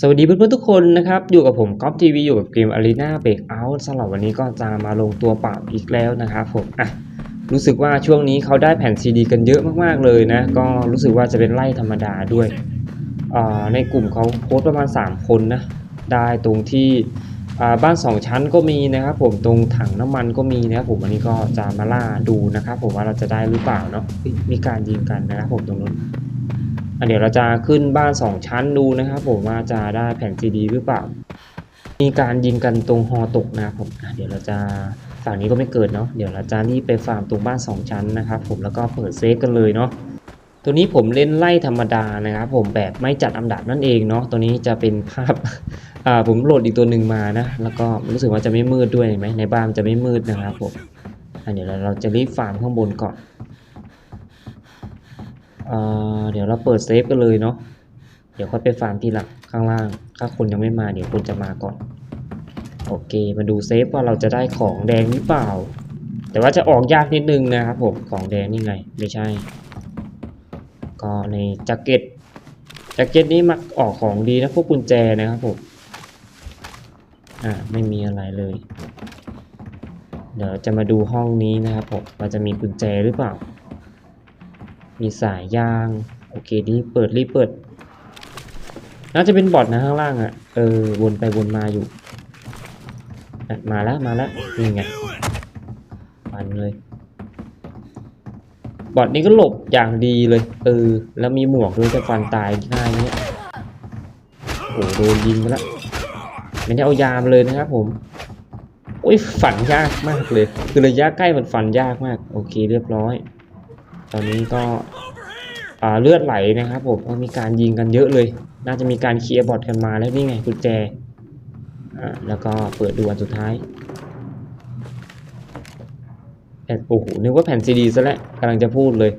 สวัสดีเพื่อนๆทุกคนนะครับ อยู่กับผมก๊อฟทีวีอยู่กับเกม Arena Breakout สำหรับวันนี้ก็จะมาลงตัวเปล่าอีกแล้วนะครับผมอะรู้สึกว่าช่วงนี้เขาได้แผ่นซีดีกันเยอะมากๆเลยนะ ก็รู้สึกว่าจะเป็นไล่ธรรมดาด้วยอ่าในกลุ่มเขาโพสประมาณ 3 คนนะ ได้ตรงที่อ่าบ้าน 2 ชั้นก็มีนะครับผมตรงถังน้ำมันก็มีนะครับผมวันนี้ก็จะมาล่าดูนะครับผมว่าเราจะได้หรือเปล่าเนาะมีการยิงกันนะครับผมตรงนู้น เดี๋ยวเราจะขึ้นบ้าน 2 ชั้นดูนะครับ ผมว่าจะได้แผ่นซีดีหรือเปล่า มีการยิงกันตรงฮอตกนะครับผมอะเดี๋ยวเราจะฝั่งนี้ก็ไม่เกิดเนาะเดี๋ยวเราจะรีบไปฟาร์มตรงบ้าน 2 ชั้นนะครับ ผมแล้วก็เปิดเซฟกันเลยเนาะตัวนี้ผมเล่นไล่ธรรมดานะครับผมแบบไม่จัดอันดับนั่นเองเนาะตัวนี้จะเป็นภาพอ่าผมโหลดอีกตัวหนึ่งมานะ แล้วก็รู้สึกว่าจะไม่มืดด้วยเห็นไหมในบ้านจะไม่มืดนะครับผมอะเดี๋ยวเราจะรีบฟาร์มข้างบนก่อน เดี๋ยวเราเปิดเซฟกันเลยเนาะ เดี๋ยวค่อยไปฟาร์มทีหลังข้างล่าง ถ้าคนยังไม่มาเดี๋ยวคนจะมาก่อน โอเค มาดูเซฟว่าเราจะได้ของแดงหรือเปล่า แต่ว่าจะออกยากนิดนึงนะครับผม ของแดงนี่ไง ไม่ใช่ ก็ในแจ็คเก็ต แจ็คเก็ตนี้มักออกของดีนะพวกกุญแจนะครับผม อ่า ไม่มีอะไรเลย เดี๋ยวจะมาดูห้องนี้นะครับผมว่าจะมีกุญแจหรือเปล่า มีสายยาง โอเครีเปิดรีเปิด น่าจะเป็นบอทนะข้างล่างอะ่ะ เออ วนไปวนมาอยู่ มาแล้วมาแล้วนี่ไงฟันเลย บอทนี้ก็หลบอย่างดีเลย เออ แล้วมีหมวกด้วยจะฟันตายง่ายเนี่ยโอ้โดนยิงไปแล้วไม่ได้เอายามเลยนะครับผมโอ้ยฝันยากมากเลย คือระยะใกล้มันฟันยากมาก โอเคเรียบร้อย ตอนนี้ก็เลือดไหลนะครับผมมีการยิงกันเยอะเลย น่าจะมีการเคลียร์บอทกันมาแล้วนี่ไงกุญแจแล้วก็เปิดดูอันสุดท้ายแผ่นโอ้โหนึกว่าแผ่นซีดีซะแล้วกำลังจะพูดเลย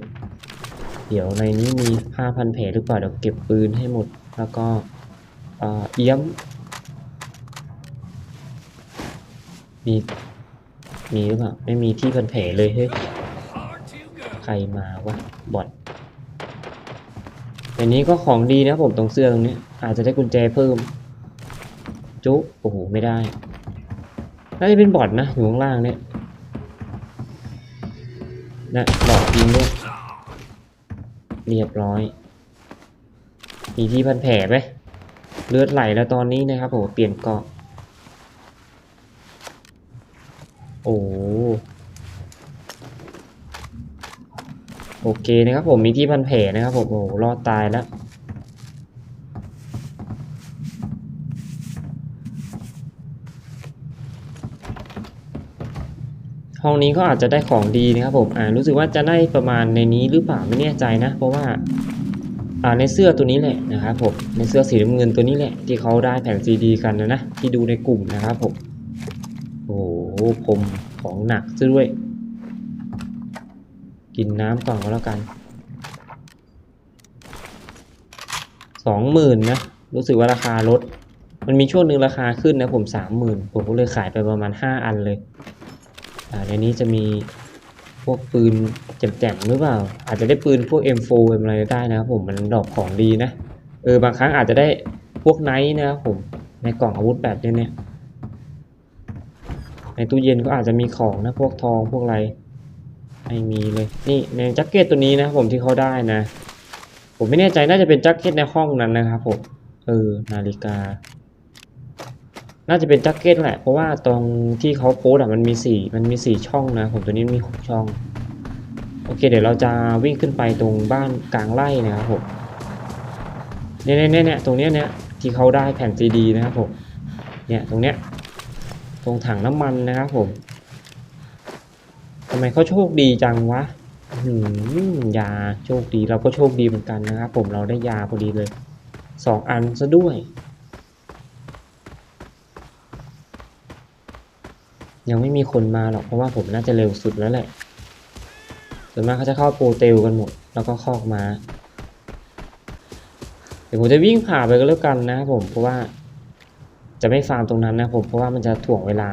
เดี๋ยวในนี้มีผ้าพันแผลหรือเปล่าเดี๋ยวเก็บปืนให้หมด แล้วก็เอี้ยม มี มีหรือเปล่า ไม่มีที่พันแผลเลยเฮ้ย รมาวะบอทอันนี้ก็ของดีนะผมตรงเสื้อตรงนี้ อาจจะได้กุญแจเพิ่ม จุ๊โอ้โหไม่ได้น่าจะเป็นบอทนะ อยู่ข้างล่างเนี่ยนะหลอกยิงด้วยเรียบร้อย มีที่พันแผลไหมเลือดไหลแล้วตอนนี้นะครับผมเปลี่ยนเกาะโอ้ โอเคนะครับผมมีที่พันแผลนะครับผมโอ้โหรอดตายแล้วห้องนี้ก็อาจจะได้ของดีนะครับผมอ่ารู้สึกว่าจะได้ประมาณในนี้หรือเปล่าไม่แน่ใจนะ เพราะว่าอ่าในเสื้อตัวนี้แหละนะครับผมในเสื้อสีน้ำเงินตัวนี้แหละ ที่เขาได้แผ่นซีดีกันนะนะที่ดูในกลุ่มนะครับผมโอ้โหผมของหนักซะด้วย กินน้ำก่อนก็แล้วกัน สองหมื่นนะ รู้สึกว่าราคาลด มันมีช่วงหนึ่งราคาขึ้นนะผมสามหมื่นผมก็เลยขายไปประมาณห้าอันเลย อ่าในนี้จะมีพวกปืนแจ่มๆหรือเปล่า อาจจะได้ปืนพวก M4 M อะไรได้นะครับผมมันดอกของดีนะ เออบางครั้งอาจจะได้พวกไนท์นะครับผมในกล่องอาวุธแบบนี้เนี่ยในตู้เย็นก็อาจจะมีของนะพวกทองพวกอะไร ไม่มีเลย นี่ในแจ็คเก็ตตัวนี้นะผมที่เขาได้นะ ผมไม่แน่ใจน่าจะเป็นแจ็คเก็ตในห้องนั้นนะครับผม เออ นาฬิกา น่าจะเป็นแจ็คเก็ตแหละ เพราะว่าตรงที่เขาโพสอะมันมีสี่มันมีสี่ช่องนะ ผมตัวนี้มีหกช่อง โอเค เดี๋ยวเราจะวิ่งขึ้นไปตรงบ้านกลางไร่นะครับผมเนี่ยเนี่ยเนี่ยเนตรงเนี้ยเนี่ยที่เขาได้แผ่นซีดีนะครับผม เนี่ยตรงเนี้ย ตรงถังน้ำมันนะครับผมำไมเขาโชคดีจังวะหืมยาโชคดีเราก็โชคดีเหมือนกันนะครับผมเราได้ยาพอดีเลยสองอันซะด้วย ยังไม่มีคนมาหรอกเพราะว่าผมน่าจะเร็วสุดแล้วแหละส่วนมากเขาจะเข้าโปรเตลกันหมด แล้วก็คอกมา เดี๋ยวผมจะวิ่งผ่าไปก็แล้วกันนะครับผมเพราะว่าจะไม่ฟาร์มตรงนั้นนะผมเพราะว่ามันจะถ่วงเวลา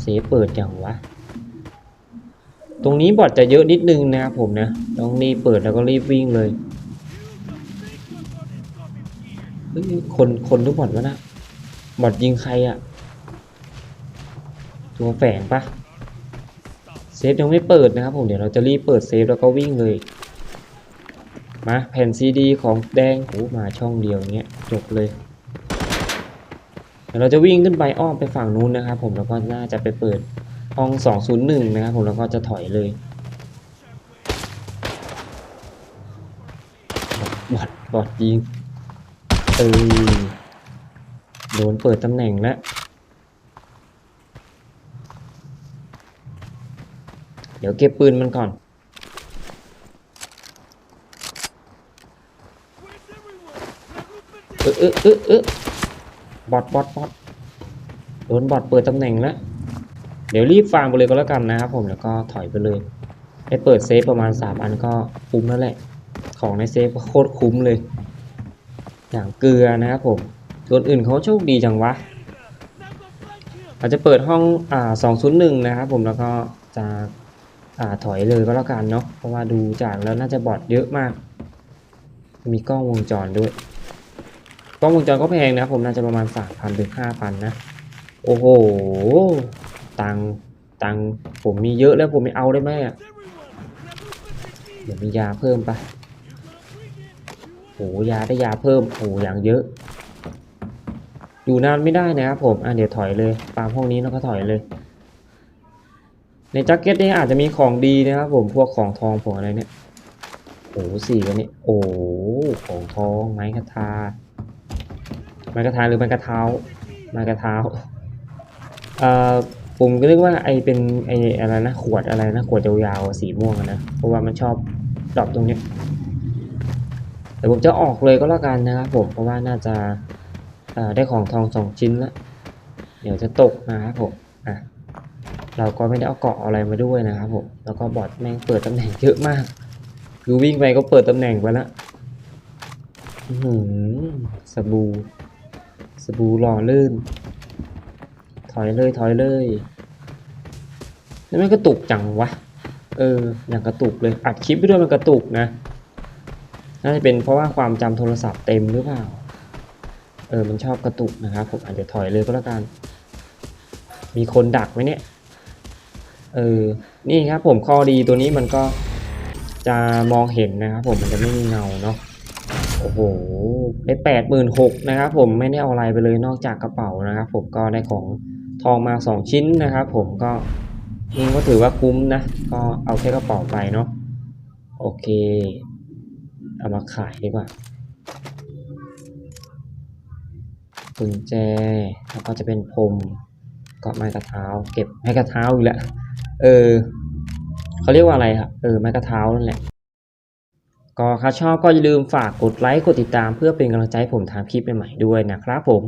เสียเปิดอย่างวะ ตรงนี้บอทจะเยอะนิดนึงนะครับผมนะ ต้องรีบเปิดแล้วก็รีบวิ่งเลยเฮ้ยคนคนทุกบอดวะนะ บอดยิงใครอะตัวแฝงปะเซฟยังไม่เปิดนะครับผมเดี๋ยวเราจะรีบเปิดเซฟแล้วก็วิ่งเลย มาแผ่นซีดีของแดงโอ้มาช่องเดียวเงี้ยจบเลย เดี๋ยวเราจะวิ่งขึ้นไปอ้อมไปฝั่งนู้นนะครับ ผมแล้วก็น่าจะไปเปิดห้อง 201 นะครับ ผมแล้วก็จะถอยเลยบอดบอดยิงเออโดนเปิดตำแหน่งแล้วเดี๋ยวเก็บปืนมันก่อน เออเออเออเออ บอทบอทบอทโดนบอทเปิดตำแหน่งแล้วเดี๋ยวรีบฟาร์มไปเลยก็แล้วกันนะครับผมแล้วก็ถอยไปเลยให้เปิดเซฟประมาณสามอันก็คุ้มแล้วแหละ ของในเซฟโคตรคุ้มเลย อย่างเกลือนะครับผมส่วนอื่นเขาโชคดีจังวะอาจจะเปิดห้องอ่า201 นะครับผมแล้วก็จะอ่าถอยเลยก็แล้วกันเนาะเพราะว่าดูจากแล้วน่าจะบอทเยอะมาก มีกล้องวงจรด้วย กล้องวงจรก็แพงนะครับผมน่าจะประมาณสามพันถึงห้าพันนะ โอ้โห ตังตังผมมีเยอะแล้วผมไม่เอาได้ไหมอะเดี๋ยวมียาเพิ่มปะโอ้ยาได้ยาเพิ่มโอ้อย่างเยอะ อยู่นานไม่ได้นะครับผมอะเดี๋ยวถอยเลยตามห้องนี้แล้วก็ถอยเลย ในแจ็คเก็ตนี่อาจจะมีของดีนะครับผมพวกของทองพวกอะไรเนี่ยโอ้สี่กันนี่โอ้ของทองไม้กระทา ไม้กระทาหรือไม้กระเท้าไม้กระเท้าเอ่อผมก็นึกว่าไอเป็นไออะไรนะขวดอะไรนะขวดยาวๆสีม่วงนะเพราะว่ามันชอบดรอปตรงนี้ยแต่ผมจะออกเลยก็แล้วกันนะครับผมเพราะว่าน่าจะได้ของทองสองชิ้นละเดี๋ยวจะตกนะครับผมอะเราก็ไม่ได้เอาเกาะอะไรมาด้วยนะครับผมแล้วก็บอทแม่งเปิดตำแหน่งเยอะมากคือวิ่งไปก็เปิดตำแหน่งไปแล้วหือสบู่ สบู่หล่อลื่น ถอยเลยถอยเลยแล้วมันกระตุกจังวะ เออ อย่างกระตุกเลย อัดคลิปไปด้วยมันกระตุกนะ น่าจะเป็นเพราะว่าความจำโทรศัพท์เต็มหรือเปล่า เออ มันชอบกระตุกนะครับ ผมอาจจะถอยเลยก็แล้วกัน มีคนดักไหมเนี่ย เออ นี่ครับผมข้อดีตัวนี้มันก็จะมองเห็นนะครับผมมันจะไม่มีเงาเนาะ โอ้โหได้แปดหมื่นหกนะครับผมไม่ได้เอาอะไรไปเลยนอกจากกระเป๋านะครับ ผมก็ได้ของทองมาสองชิ้นนะครับ ผมก็นี่ก็ถือว่าคุ้มนะ ก็เอาแค่กระเป๋าไปเนาะโอเค เอามาขายดีกว่ากุญแจแล้วก็จะเป็นพรมก็ไม้กระเท้า เก็บไม้กระเท้าอีกแล้วเออเขาเรียกว่าอะไรครับเออไม้กระเท้านั่นแหละ ก็ถ้าชอบก็อย่าลืมฝากกดไลค์กดติดตามเพื่อเป็นกำลังใจให้ผมทำคลิปใหม่ๆด้วยนะครับผม